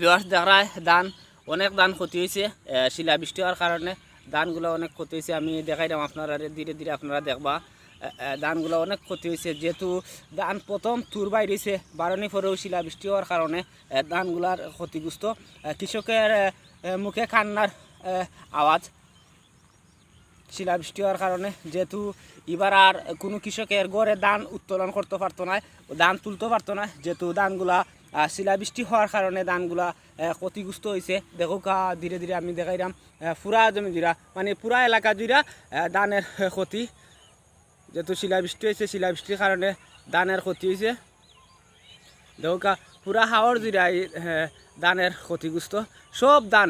বিবাস দেখায় ধান অনেক ধান ক্ষতি হয়েছে আহ, শিলা বৃষ্টি হওয়ার কারণে ধানগুলো অনেক ক্ষতি হয়েছে। আমি দেখাইলাম আপনারা ধীরে ধীরে আপনারা দেখবা। ধানগুলো অনেক ক্ষতি হয়েছে। যেহেতু ধান প্রথম তুর বাইরেছে বারণি পরেও শিলা বৃষ্টি হওয়ার কারণে ধানগুলার ক্ষতিগ্রস্ত। কৃষকের মুখে কান্নার আওয়াজ। শিলা বৃষ্টি হওয়ার কারণে যেহেতু এবার আর কোনো কৃষকের গড়ে ধান উত্তোলন করতে পারতো না ধান তুলতে পারতো না যেহেতু ধানগুলা আহ, শিলা বৃষ্টি হওয়ার কারণে ধানগুলা ক্ষতিগ্রস্ত হয়েছে দেখো ধীরে ধীরে আমি দেখাইলাম পুরা জমি জুড়া মানে পুরা এলাকা জুড়া ধানের ক্ষতি। যেহেতু শিলা বৃষ্টি হয়েছে শিলা বৃষ্টির কারণে ধানের ক্ষতি হয়েছে দেউকা পুরা হাওয়ার জিরাই ধানের ক্ষতিগ্রস্ত সব ধান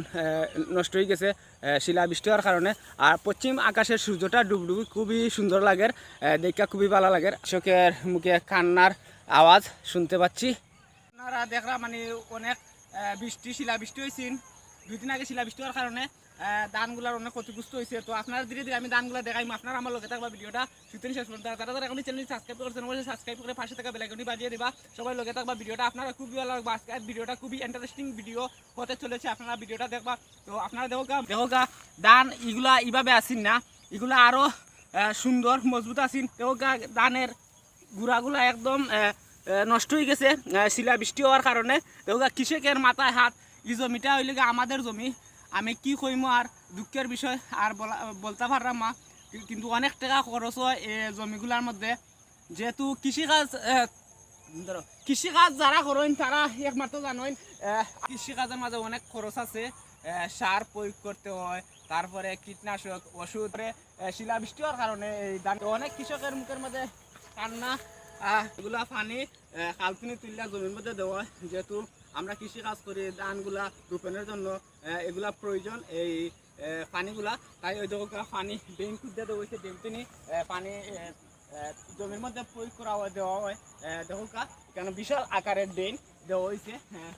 নষ্ট হয়ে গেছে আহ, শিলা বৃষ্টি হওয়ার কারণে আর পশ্চিম আকাশের সূর্যটা ডুবডুবি খুবই সুন্দর লাগে। দেখা খুবই ভালো লাগে। কৃষকের মুখে কান্নার আওয়াজ শুনতে পাচ্ছি। আপনারা দেখরা মানে অনেক বৃষ্টি শিলা বৃষ্টি হয়েছে দুই দিন আগে শিলা বৃষ্টি হওয়ার কারণে আহ, ধানগুলার অনেক ক্ষতিগ্রস্ত হয়েছে তো আপনারা ধীরে ধীরে আমি ধানগুলো দেখাই আপনারা আমার লগে থাকবা ভিডিওটা শুতেন শেষ পর্যন্ত। তারা তারা এখন চ্যানেল সাবস্ক্রাইব করছেন অবশ্যই সাবস্ক্রাইব করে পাশে থাকা বেলাইকনটি বাজিয়ে দিবা। সবাই লগে থাকবা ভিডিওটা। আপনারা খুবই ভালো লাগবে। আজকে ভিডিওটা খুবই ইন্টারেস্টিং ভিডিও হতে চলেছে। আপনারা ভিডিওটা দেখবা। তো আপনারা দেখো গা দেখো গা ধান এগুলা এইভাবে আসিন না। এগুলা আরও আহ, সুন্দর মজবুত আসিন দেখো গা ধানের গুড়াগুলা একদম নষ্ট হয়ে গেছে। শিলা বৃষ্টি হওয়ার কারণে। দেখো, কৃষকের মাথায় হাত, এই জমিটা হইলে আমাদের জমি। আমি কি কইমো আর দুঃখের বিষয়, আর বলা, বলতে পারলাম মা কিন্তু অনেক টাকা খরচ হয় এই জমিগুলার মধ্যে। যেহেতু কৃষিকাজ ধরো, কৃষিকাজ যারা করেন, তারা একমাত্র জানেন কৃষিকাজের মাঝে অনেক খরচ আছে। সার প্রয়োগ করতে হয়, তারপরে কীটনাশক, ওষুধ শিলাবৃষ্টি হওয়ার কারণে এই অনেক কৃষকের মুখের মধ্যে কান্না এগুলা পানি আহ, খালতুনি তুললা জমির মধ্যে দেওয়া যেহেতু আমরা কৃষি কাজ করি ধানগুলা রোপণের জন্য এগুলা প্রয়োজন এই পানিগুলা। তাই ওই দেখো পানি ডেম খুঁজতে দেওয়া হয়েছে ডেম তিনি পানি জমির মধ্যে প্রয়োগ করা হয় দেওয়া হয়। দেখো কেন বিশাল আকারের ড্রেন দেওয়া হয়েছে হ্যাঁ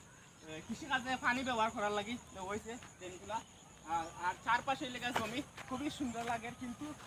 কৃষিকাজে পানি ব্যবহার করার লাগে দেওয়া হয়েছে ড্রেনগুলা আর আর চারপাশে লেগে জমি খুবই সুন্দর লাগে কিন্তু